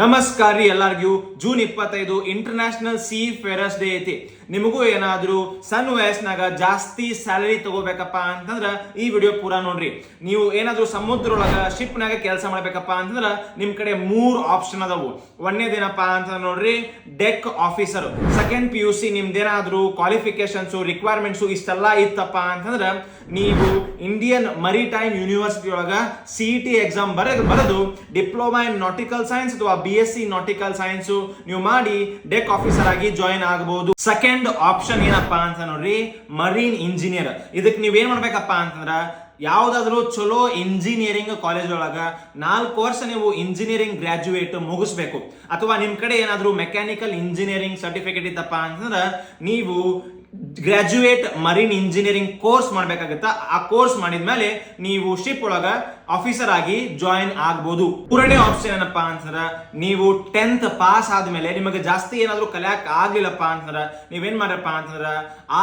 ನಮಸ್ಕಾರ ರೀ ಎಲ್ಲರಿಗೂ. ಜೂನ್ ಇಪ್ಪತ್ತೈದು ಇಂಟರ್ನ್ಯಾಷನಲ್ ಸಿ ಫೆರಸ್ ಡೇ ಐತಿ. ನಿಮಗೂ ಏನಾದರೂ ಸಣ್ಣ ವಯಸ್ಸಿನಾಗ ಜಾಸ್ತಿ ಸ್ಯಾಲರಿ ತಗೋಬೇಕಪ್ಪ ಅಂತಂದ್ರೆ ಈ ವಿಡಿಯೋ ಪೂರ ನೋಡ್ರಿ. ನೀವು ಏನಾದರೂ ಸಮುದ್ರ ಒಳಗೆ ಶಿಪ್ನಾಗ ಕೆಲಸ ಮಾಡಬೇಕಪ್ಪ ಅಂತಂದ್ರೆ ನಿಮ್ಮ ಕಡೆ ಮೂರು ಆಪ್ಷನ್ ಅದಾವು. ಒಂದೇದೇನಪ್ಪ ಅಂತ ನೋಡ್ರಿ deck officer second P U C ನಿಮ್ದೇನಾದರೂ qualifications requirements ಇಷ್ಟೆಲ್ಲ ಇತ್ತಪ್ಪ ಅಂತಂದ್ರೆ ನೀವು ಇಂಡಿಯನ್ ಮರಿಟೈಮ್ ಯೂನಿವರ್ಸಿಟಿ ಒಳಗೆ ಸಿ ಟಿ ಎಕ್ಸಾಮ್ ಬರೆದು ಬರೆದು ಡಿಪ್ಲೊಮಾ ಇನ್ ನಾಟಿಕಲ್ ಸೈನ್ಸ್ ಅಥವಾ B S C nautical science ನೀವು ಮಾಡಿ ಡೆಕ್ ಆಫೀಸರ್ ಆಗಿ ಜಾಯಿನ್ ಆಗಬಹುದು ಸೆಕೆಂಡ್ ಆಪ್ಷನ್ ಏನಪ್ಪಾ ಅಂತ ನೋಡ್ರಿ ಮರೀನ್ ಇಂಜಿನಿಯರ್ ಇದಕ್ಕೆ ನೀವೇನ್ ಮಾಡ್ಬೇಕಪ್ಪ ಅಂತಂದ್ರ, ಯಾವುದಾದ್ರೂ ಚಲೋ ಇಂಜಿನಿಯರಿಂಗ್ ಕಾಲೇಜ್ ಒಳಗ ನಾಲ್ಕು ವರ್ಷ ನೀವು ಇಂಜಿನಿಯರಿಂಗ್ ಗ್ರಾಜುಯೇಟ್ ಮುಗಿಸ್ಬೇಕು. ಅಥವಾ ನಿಮ್ ಕಡೆ ಏನಾದರೂ ಮೆಕ್ಯಾನಿಕಲ್ ಇಂಜಿನಿಯರಿಂಗ್ ಸರ್ಟಿಫಿಕೇಟ್ ಇತ್ತಪ್ಪ ಅಂತಂದ್ರ, ನೀವು ಗ್ರಾಜುಯೇಟ್ ಮರೀನ್ ಇಂಜಿನಿಯರಿಂಗ್ ಕೋರ್ಸ್ ಮಾಡ್ಬೇಕಾಗತ್ತಾ? ಆ ಕೋರ್ಸ್ ಮಾಡಿದ ಮೇಲೆ ನೀವು ಶಿಪ್ ಒಳಗ ಆಫೀಸರ್ ಆಗಿ ಜಾಯಿನ್ ಆಗ್ಬೋದು. ಮೂರನೇ ಆಪ್ಷನ್ ಏನಪ್ಪಾ ಅಂತಂದ್ರ ನೀವು ಟೆಂತ್ ಪಾಸ್ ಆದ್ಮೇಲೆ ನಿಮಗೆ ಜಾಸ್ತಿ ಏನಾದರೂ ಕಲಿಯಕ್ ಆಗ್ಲಿಲ್ಲಪ್ಪ ಅಂತಂದ್ರ ನೀವೇನ್ ಮಾಡ್ರಪ್ಪ ಅಂತಂದ್ರ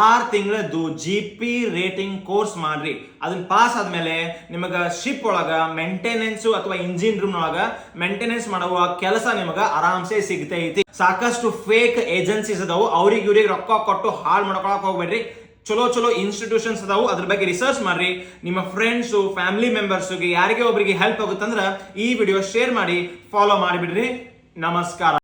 ಆರ್ ತಿಂಗಳದ್ದು ಜಿ ಪಿ ರೇಟಿಂಗ್ ಕೋರ್ಸ್ ಮಾಡ್ರಿ. ಅದನ್ನ ಪಾಸ್ ಆದ್ಮೇಲೆ ನಿಮಗ ಶಿಪ್ ಒಳಗ ಮೇಂಟೆನೆನ್ಸ್ ಅಥವಾ ಇಂಜಿನ್ ರೂಮ್ ಒಳಗ ಮೇಂಟೆನೆನ್ಸ್ ಮಾಡುವ ಕೆಲಸ ನಿಮಗ ಆರಾಮ್ಸೆ ಸಿಗ್ತೈತಿ ಸಾಕಷ್ಟು ಫೇಕ್ ಏಜೆನ್ಸೀಸ್ ಅದಾವು. ಅವ್ರಿಗೆ ಇವ್ರಿಗೆ ರೊಕ್ಕ ಕೊಟ್ಟು ಹಾಳು ಮಾಡ್ಕೊಳಕ್ ಹೋಗ್ಬೇಡ್ರಿ. ಚಲೋ ಚಲೋ ಇನ್ಸ್ಟಿಟ್ಯೂಷನ್ಸ್ ಅದಾವು. ಅದ್ರ ಬಗ್ಗೆ ರಿಸರ್ಚ್ ಮಾಡ್ರಿ. ನಿಮ್ಮ ಫ್ರೆಂಡ್ಸು ಫ್ಯಾಮಿಲಿ ಮೆಂಬರ್ಸ್ಗೆ ಯಾರಿಗೆ ಒಬ್ಬರಿಗೆ ಹೆಲ್ಪ್ ಆಗುತ್ತಂದ್ರ ಈ ವಿಡಿಯೋ ಶೇರ್ ಮಾಡಿ ಫಾಲೋ ಮಾಡಿಬಿಡ್ರಿ. ನಮಸ್ಕಾರ.